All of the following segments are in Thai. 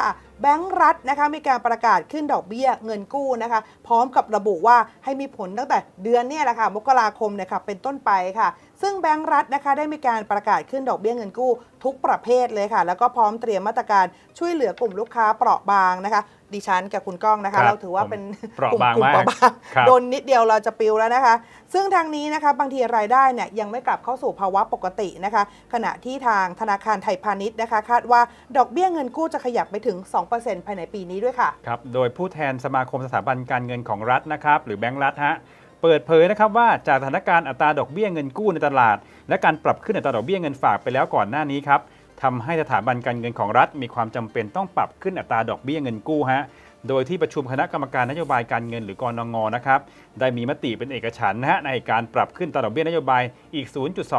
ค่ะ แบงก์รัฐนะคะมีการประกาศขึ้นดอกเบี้ยเงินกู้นะคะ พร้อมกับระบุว่าให้มีผลตั้งแต่เดือนเนี่ยแหละค่ะมกราคมเนี่ยค่ะเป็นต้นไปค่ะ ซึ่งแบงก์รัฐนะคะได้มีการประกาศขึ้นดอกเบี้ยเงินกู้ ทุกประเภทเลยค่ะ แล้วก็พร้อมเตรียมมาตรการช่วยเหลือกลุ่มลูกค้าเปราะบางนะคะ ดิฉันกับคุณก้องนะครัคะบเราถือว่าเป็นผมเปราะกลุ่มบางกลุ่มมากเปราะบางครับโดนนิดเดียวเราจะปิวแล้วนะคะ ซึ่งทางนี้นะคะบางทีรายได้เนี่ยยังไม่กลับเข้าสู่ภาวะปกตินะคะ ขณะที่ทางธนาคารไทยพาณิชย์นะคะ คาดว่าดอกเบี้ยเงินกู้จะขยับไปถึง 2%ภายในปีนี้ด้วยค่ะครับโดยผู้แทนสมาคมสถาบันการเงินของรัฐนะครับหรือแบงก์รัฐฮะ เปิดเผยนะครับว่าจากสถานการณ์อัตราดอกเบี้ยเงินกู้ในตลาด และการปรับขึ้นอัตราดอกเบี้ยเงินฝากไปแล้วก่อนหน้านี้ครับทำให้สถาบันการเงินของรัฐ มีความจำเป็นต้องปรับขึ้นอัตราดอกเบี้ยเงินกู้ฮะโดยที่ประชุมคณะกรรมการนโยบายการเงินหรือกรงงนะครับได้มีมติเป็นเอกฉันนะฮะในการปรับขึ้นอัตราดอกเบี้ยนโยบายอีก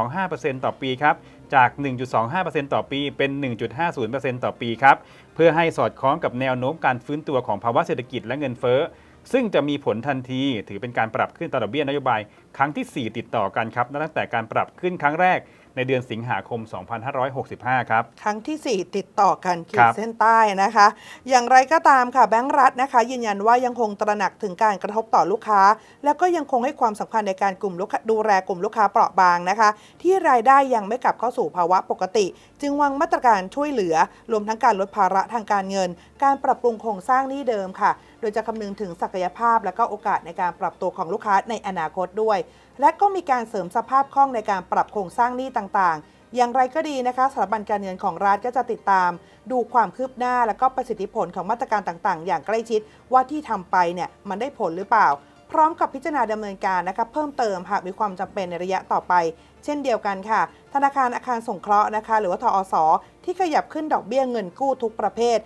0.25%ต่อปีครับจาก 1.25%ต่อปีเป็น 1.50%ต่อปีครับเพื่อให้สอดคล้องกับแนวโน้มการฟื้นตัวของภาวะเศรษฐกิจและเงินเฟ้อ ซึ่งจะมีผลทันที ถือเป็นการปรับขึ้นตลาดเบี้ยนโยบายครั้งที่ 4 ติดต่อกันครับนับตั้งแต่การปรับขึ้นครั้งแรก ในเดือนสิงหาคม 2565 ครับ ครั้งทีสี่4 ติดต่อกันขีครัดบเส้นใต้นะคะ อย่างไรก็ตามค่ะแบงก์รัฐนะคะ ยืนยันว่ายังคงตระหนักถึงการกระทบต่อลูกค้า แล้วก็ยังคงให้ความสำคัญในการกลุ่มลูกค้าดูแลกลุ่มลูกค้าเปราะบางนะคะ ที่รายได้ยังไม่กลับเข้าสู่ภาวะปกติ จึงวางมาตรการช่วยเหลือ รวมทั้งการลดภาระทางการเงิน การปรับปรุงโครงสร้างหนี้เดิมค่ะ โดยจะคำนึงถึงศักยภาพและก็โอกาสในการปรับตัวของลูกค้าในอนาคตด้วยและก็มีการเสริมสภาพคล่องในการปรับโครงสร้างหนี้ต่างๆ อย่างไรก็ดีนะคะสถาบันการเงินของรัฐก็จะติดตาม ดูความคืบหน้าและก็ประสิทธิผลของมาตรการต่างๆ อย่างใกล้ชิดว่าที่ทำไปเนี่ยมันได้ผลหรือเปล่า พร้อมกับพิจารณาดำเนินการนะคะเพิ่มเติมหากมีความจำเป็นในระยะต่อไป เช่นเดียวกันค่ะ ธนาคารอาคารสงเคราะห์นะคะ หรือว่าทอสที่ขยับขึ้นดอกเบี้ยเงินกู้ทุกประเภท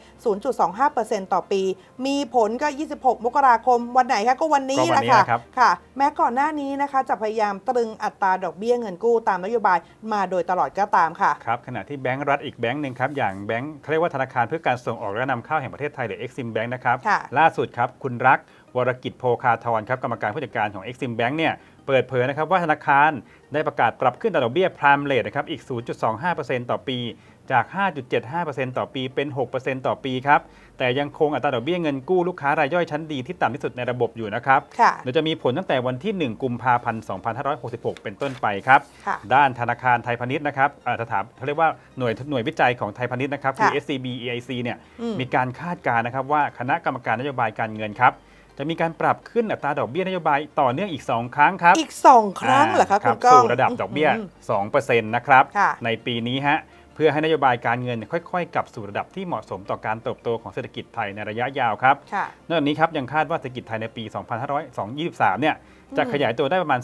0.25%ต่อปี มีผลก็ 26 มกราคม วันไหนคะก็วันนี้ก็แหวันละนี้ค่ะนะครับค่ะ แม้ก่อนหน้านี้นะคะ จะพยายามตรึงอัตราดอกเบี้ยเงินกู้ตามนโยบายมาโดยตลอดก็ตามค่ะ ครับ ขณะที่แบงก์รัฐอีกแบงก์หนึ่งครับ อย่างแบงก์เขาเรียกว่าธนาคารเพื่อการส่งออกและนำเข้าแห่งประเทศไทยหรือ Exim Bank นะครับค่ะล่าสุดครับ คุณรักวรกิจโพคาทรครับ กรรมการผู้จัดการของ Exim Bank เนี่ย เปิดเผยนะครับว่าธนาคารได้ประกาศปรับขึ้นอัตราดอกเบี้ย prime rate นะครับอีก 0.25%ต่อปี จาก 5.75%ต่อปีเป็น 6%ต่อปีครับ แต่ยังคงอัตราดอกเบี้ยเงินกู้ลูกค้ารายย่อยชั้นดีที่ต่ำที่สุดในระบบอยู่นะครับค่ะโดยจะมีผลตั้งแต่วันที่ 1 กุมภาพันธ์ 2566 เป็นต้นไปครับค่ะด้านธนาคารไทยพาณิชย์นะครับเอ่อสถาเขาเรียกว่าหน่วยหน่วยวิจัยของไทยพาณิชย์นะครับคือค่ะ SCB EIC เนี่ยอืมมีการคาดการณ์นะครับว่าคณะกรรมการนโยบายการเงินครับ จะมีการปรับขึ้นอัตราดอกเบี้ยนโยบายต่อเนื่องอีก 2 ครั้งครับอีกสองครั้งเหรอคะาคุณบก้องสู่ระดับดอกเบี้ยม2%นะครับค่ะในปีนี้ฮะเพื่อให้นโยบายการเงินค่อยๆกลับสู่ระดับที่เหมาะสมต่อการเติบโตของเศรษฐกิจไทยในระยะยาวครับค่ะนอกจากนี้ครับยังคาดว่าเศรษฐกิจไทยในปี 2523 เนี่ยจะขยายตัวได้ประมาณ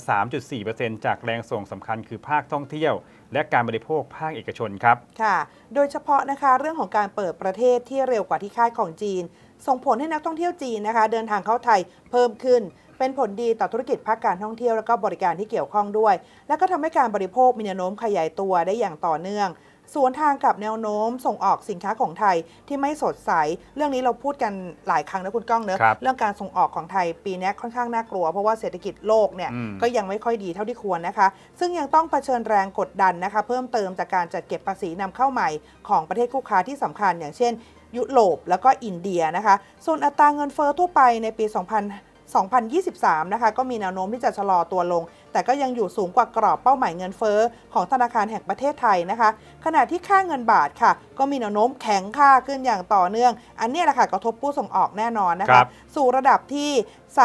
3.4%จากแรงส่งสำคัญคือภาคท่องเที่ยว และการบริโภคภาคเอกชนครับ ค่ะ โดยเฉพาะนะคะเรื่องของการเปิดประเทศที่เร็วกว่าที่คาดของจีน ส่งผลให้นักท่องเที่ยวจีนนะคะ เดินทางเข้าไทยเพิ่มขึ้น เป็นผลดีต่อธุรกิจภาคการท่องเที่ยวและก็บริการที่เกี่ยวข้องด้วย และก็ทำให้การบริโภคมีแนวโน้มขยายตัวได้อย่างต่อเนื่อง สวนทางกับแนวโน้มส่งออกสินค้าของไทยที่ไม่สดใส เรื่องนี้เราพูดกันหลายครั้งนะคุณก้องเนอะครับเรื่องการส่งออกของไทยปีนี้ค่อนข้างน่ากลัว เพราะว่าเศรษฐกิจโลกเนี่ยอืม ก็ยังไม่ค่อยดีเท่าที่ควรนะคะ ซึ่งยังต้องเผชิญแรงกดดันนะคะ เพิ่มเติมจากการจัดเก็บภาษีนำเข้าใหม่ของประเทศคู่ค้าที่สำคัญ อย่างเช่น ยุโรปแล้วก็อินเดียนะคะ ส่วนอัตราเงินเฟ้อทั่วไปในปี2000 2023 นะคะ ก็มีแนวโน้มที่จะชะลอตัวลง แต่ก็ยังอยู่สูงกว่ากรอบเป้าหมายเงินเฟ้อของธนาคารแห่งประเทศไทยนะคะ ขณะที่ค่าเงินบาทค่ะ ก็มีแนวโน้มแข็งค่าขึ้นอย่างต่อเนื่อง อันเนี้ยแหละค่ะกระทบผู้ส่งออกแน่นอนนะครัคะบสู่ระดับที่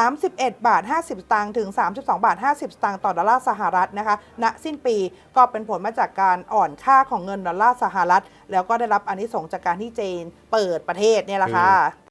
31 บาท 50 สตางค์ถึง 32 บาท 50 สตางค์ต่อดอลลาร์สหรัฐนะคะ ณ สิ้นปีก็เป็นผลมาจากการอ่อนค่าของเงินดอลลาร์สหรัฐ แล้วก็ได้รับอานิสงส์จากการที่จีนเปิดประเทศเนี่ยแหละค่ะคือ